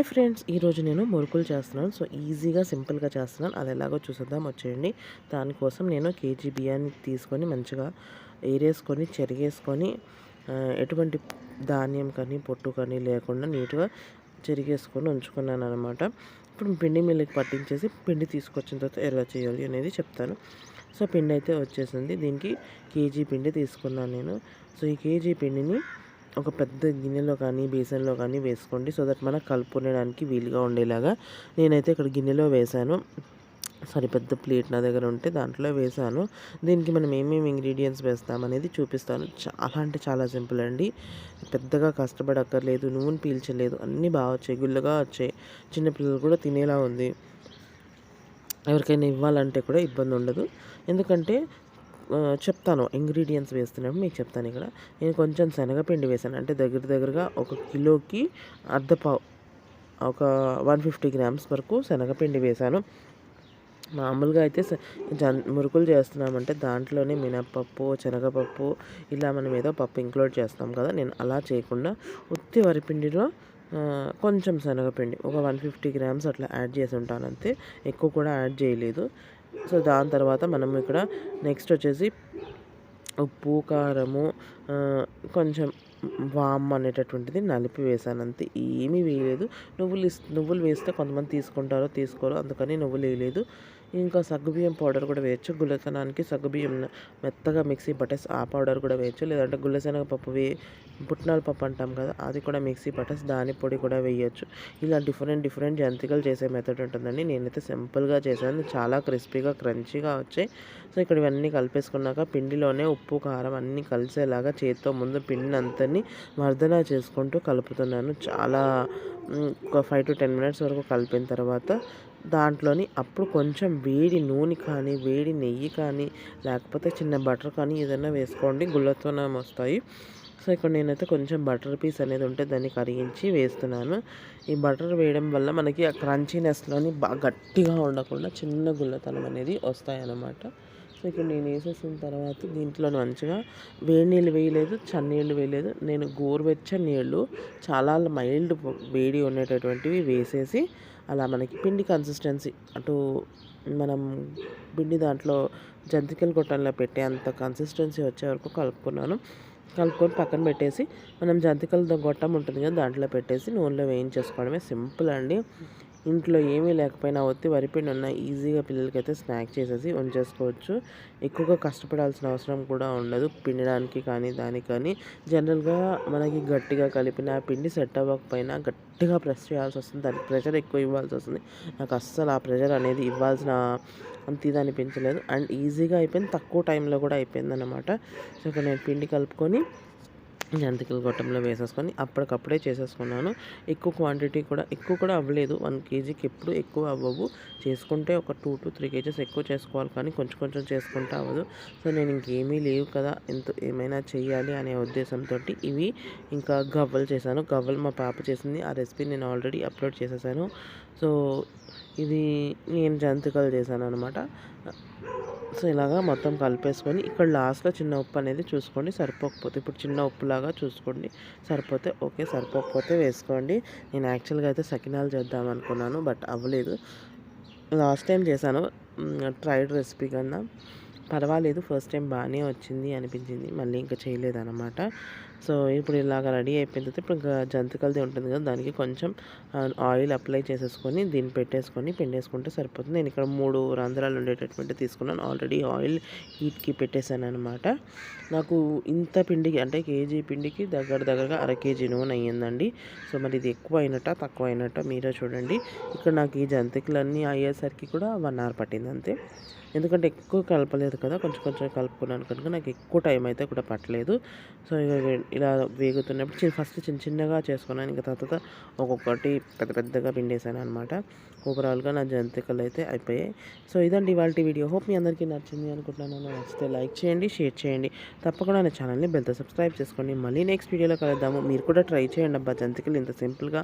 Hi friends ఈరోజు నేను మురుకులు చేస్తున్నాను. సో ఈజీగా సింపుల్గా చేస్తున్నాను. అది ఎలాగో చూసేద్దాం వచ్చేయండి. దానికోసం నేను కేజీ బియ్యాన్ని తీసుకొని మంచిగా ఏరేసుకొని చెరిగేసుకొని ఎటువంటి ధాన్యం కానీ పొట్టు కానీ లేకుండా నీట్గా చెరిగేసుకొని ఉంచుకున్నాను అనమాట ఇప్పుడు పిండి మిల్లుకి పట్టించేసి పిండి తీసుకొచ్చిన తర్వాత ఎలా చేయాలి అనేది చెప్తాను. సో పిండి అయితే వచ్చేసింది. దీనికి కేజీ పిండి తీసుకున్నాను నేను. సో ఈ కేజీ పిండిని ఒక పెద్ద గిన్నెలో కానీ బేసన్లో కానీ వేసుకోండి. సో దట్ మనకు ఉండడానికి వీలుగా ఉండేలాగా నేనైతే ఇక్కడ గిన్నెలో వేశాను. సారీ పెద్ద ప్లేట్ నా దగ్గర ఉంటే దాంట్లో వేసాను దీనికి మనం ఏమేమి ఇంగ్రీడియంట్స్ వేస్తామనేది చూపిస్తాను. చాలా అంటే చాలా సింపుల్ అండి. పెద్దగా కష్టపడక్కర్లేదు నూనె పీల్చలేదు అన్నీ బాగా వచ్చాయి గుల్లగా వచ్చాయి. చిన్నపిల్లలు కూడా తినేలా ఉంది. ఎవరికైనా ఇవ్వాలంటే కూడా ఇబ్బంది ఉండదు. ఎందుకంటే చెప్తాను. ఇంగ్రీడియంట్స్ వేస్తున్నప్పుడు మీకు చెప్తాను ఇక్కడ. నేను కొంచెం శనగపిండి వేసాను అంటే దగ్గర దగ్గరగా ఒక కిలోకి అర్ధ పావు ఒక వన్ ఫిఫ్టీ గ్రామ్స్ వరకు శనగపిండి వేశాను. మామూలుగా అయితే జన్ మురుకులు చేస్తున్నామంటే దాంట్లోనే మినప్పప్పు శనగపప్పు ఇలా మనం ఏదో పప్పు ఇంక్లూడ్ చేస్తాం కదా. నేను అలా చేయకుండా ఉత్తి వరిపిండిలో కొంచెం శనగపిండి ఒక వన్ ఫిఫ్టీ గ్రామ్స్ అట్లా యాడ్ చేసి ఉంటాను అంతే. ఎక్కువ కూడా యాడ్ చేయలేదు. సో దాని తర్వాత మనం ఇక్కడ నెక్స్ట్ వచ్చేసి ఉప్పు కారము కొంచెం వామ్ అనేటటువంటిది నలిపి వేసాను అంతే ఏమీ వేయలేదు. నువ్వులు నువ్వులు వేస్తే కొంతమంది తీసుకుంటారో తీసుకోరో అందుకని నువ్వులు వేయలేదు. ఇంకా సగ్గుబియ్యం పౌడర్ కూడా వేయచ్చు. గుల్లతనానికి సగ్గుబియ్యం మెత్తగా మిక్సీ పట్టేసి ఆ పౌడర్ కూడా వేయచ్చు. లేదంటే గుల్లశనగ పప్పు వే పుట్నాల పప్పు అంటాం కదా అది కూడా మిక్సీ పట్టేసి దాని పొడి కూడా వేయచ్చు. ఇలా డిఫరెంట్ డిఫరెంట్ జంతికలు చేసే మెథడ్ ఉంటుందండి. నేనైతే సింపుల్గా చేశాను. చాలా క్రిస్పీగా క్రంచీగా వచ్చాయి. సో ఇక్కడ ఇవన్నీ కలిపేసుకున్నాక పిండిలోనే ఉప్పు కారం అన్నీ కలిసేలాగా చేతితో ముందు పిండిని అంతని మర్దన చేసుకుంటూ కలుపుతున్నాను. చాలా ఒక ఫైవ్ టు టెన్ మినిట్స్ వరకు కలిపిన తర్వాత దాంట్లోని అప్పుడు కొంచెం వేడి నూనె కానీ వేడి నెయ్యి కానీ లేకపోతే చిన్న బటర్ కానీ ఏదైనా వేసుకోండి. గుళ్ళతోనే వస్తాయి. సో ఇక్కడ నేనైతే కొంచెం బటర్ పీస్ అనేది ఉంటే దాన్ని కరిగించి వేస్తున్నాను. ఈ బటర్ వేయడం వల్ల మనకి ఆ క్రంచీనెస్లోని బాగా గట్టిగా ఉండకుండా చిన్న గుల్లతనం అనేది వస్తాయి అన్నమాట ఇక్కడ నేను వేసేసిన తర్వాత దీంట్లో మంచిగా వేడి నీళ్ళు వేయలేదు చన్నీళ్ళు వేయలేదు. నేను గోరువెచ్చని నీళ్ళు చాలా మైల్డ్ వేడి ఉండేటటువంటివి వేసేసి అలా మనకి పిండి కన్సిస్టెన్సీ అటు మనం పిండి దాంట్లో జంతికల గొట్టంలో పెట్టే అంత కన్సిస్టెన్సీ వచ్చే వరకు కలుపుకున్నాను. కలుపుకొని పక్కన పెట్టేసి మనం జంతికల గొట్టం ఉంటుంది కదా దాంట్లో పెట్టేసి నూనెలో వేయించేసుకోవడమే సింపుల్ అండి. ఇంట్లో ఏమీ లేకపోయినా ఒత్తి వరిపిండి ఉన్న ఈజీగా పిల్లలకైతే స్నాక్ చేసేసి ఉంచేసుకోవచ్చు. ఎక్కువగా కష్టపడాల్సిన అవసరం కూడా ఉండదు. పిండడానికి కానీ దానికి కానీ. జనరల్గా మనకి గట్టిగా కలిపిన పిండి సెట్ అవ్వకపోయినా గట్టిగా ప్రెస్ చేయాల్సి వస్తుంది. దానికి ప్రెషర్ ఎక్కువ ఇవ్వాల్సి వస్తుంది. నాకు అస్సలు ఆ ప్రెషర్ అనేది ఇవ్వాల్సిన అంత ఇది అనిపించలేదు. అండ్ ఈజీగా అయిపోయింది. తక్కువ టైంలో కూడా అయిపోయింది అనమాట సో ఇక్కడ నేను పిండి కలుపుకొని జంతికలు గొట్టంలో వేసేసుకొని అప్పటికప్పుడే చేసేసుకున్నాను. ఎక్కువ క్వాంటిటీ కూడా ఎక్కువ కూడా అవ్వలేదు. వన్ కేజీకి ఎప్పుడు ఎక్కువ అవ్వవు. చేసుకుంటే ఒక టూ టు త్రీ కేజెస్ ఎక్కువ చేసుకోవాలి కానీ కొంచెం కొంచెం చేసుకుంటే అవ్వదు. సో నేను ఇంకేమీ లేవు కదా ఎంత ఏమైనా చేయాలి అనే ఉద్దేశంతో ఇవి ఇంకా గవ్వలు చేశాను. గవ్వలు మా పాప చేసింది. ఆ రెసిపీ నేను ఆల్రెడీ అప్లోడ్ చేసేసాను. సో ఇది నేను జంతికలు చేశాను అనమాట సో ఇలాగా మొత్తం కలిపేసుకొని ఇక్కడ లాస్ట్లో చిన్న ఉప్పు అనేది చూసుకోండి సరిపోకపోతే ఇప్పుడు చిన్న ఉప్పులాగా చూసుకోండి. సరిపోతే ఓకే సరిపోకపోతే వేసుకోండి. నేను యాక్చువల్గా అయితే సకినాలు చేద్దాం అనుకున్నాను బట్ అవ్వలేదు. లాస్ట్ టైం చేశాను ట్రైడ్ రెసిపీ కన్నా. పర్వాలేదు ఫస్ట్ టైం బాగానే వచ్చింది అనిపించింది మళ్ళీ ఇంకా చేయలేదన్నమాట. సో ఇప్పుడు ఇలాగ రెడీ అయిపోయిన తర్వాత ఇప్పుడు ఇంకా జంతికలది ఉంటుంది కదా దానికి కొంచెం ఆయిల్ అప్లై చేసేసుకొని దీన్ని పెట్టేసుకొని పిండేసుకుంటే సరిపోతుంది. నేను ఇక్కడ మూడు రంధ్రాలు ఉండేటటువంటి తీసుకున్నాను. ఆల్రెడీ ఆయిల్ హీట్కి పెట్టేశాను అనమాట నాకు ఇంత పిండికి అంటే కేజీ పిండికి దగ్గర దగ్గరగా అర కేజీ నూనె అయ్యిందండి. సో మరి ఇది ఎక్కువ అయినట్ట తక్కువ అయినట్ట మీరే చూడండి. ఇక్కడ నాకు ఈ జంతికలన్నీ అయ్యేసరికి కూడా వన్ అవర్ పట్టింది అంతే. ఎందుకంటే ఎక్కువ కలపలేదు కదా కొంచెం కొంచెం కలుపుకున్నాను కనుక నాకు ఎక్కువ టైం అయితే కూడా పట్టలేదు. సో ఇక ఇలా వేగుతున్నప్పుడు చిన్న ఫస్ట్ చిన్న చిన్నగా చేసుకున్నాను. ఇంకా తర్వాత ఒక్కొక్కటి పెద్ద పెద్దగా పిండేశాను అనమాట ఓవరాల్గా నా జంతికలు అయితే అయిపోయాయి. సో ఇదండి ఇవాళ వీడియో. హోప్ మీ అందరికీ నచ్చింది అనుకుంటున్నాను. నచ్చితే లైక్ చేయండి షేర్ చేయండి. తప్పకుండా నా ఛానల్ని బెల్తో సబ్స్క్రైబ్ చేసుకోండి. మళ్ళీ నెక్స్ట్ వీడియోలో కలుద్దాము. మీరు కూడా ట్రై చేయండి అబ్బా. జంతికలు ఇంత సింపుల్గా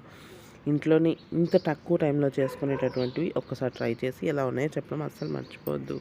ఇంట్లోని ఇంత తక్కువ టైంలో చేసుకునేటటువంటివి ఒక్కసారి ట్రై చేసి ఎలా ఉన్నాయో చెప్పడం అస్సలు మర్చిపోవద్దు.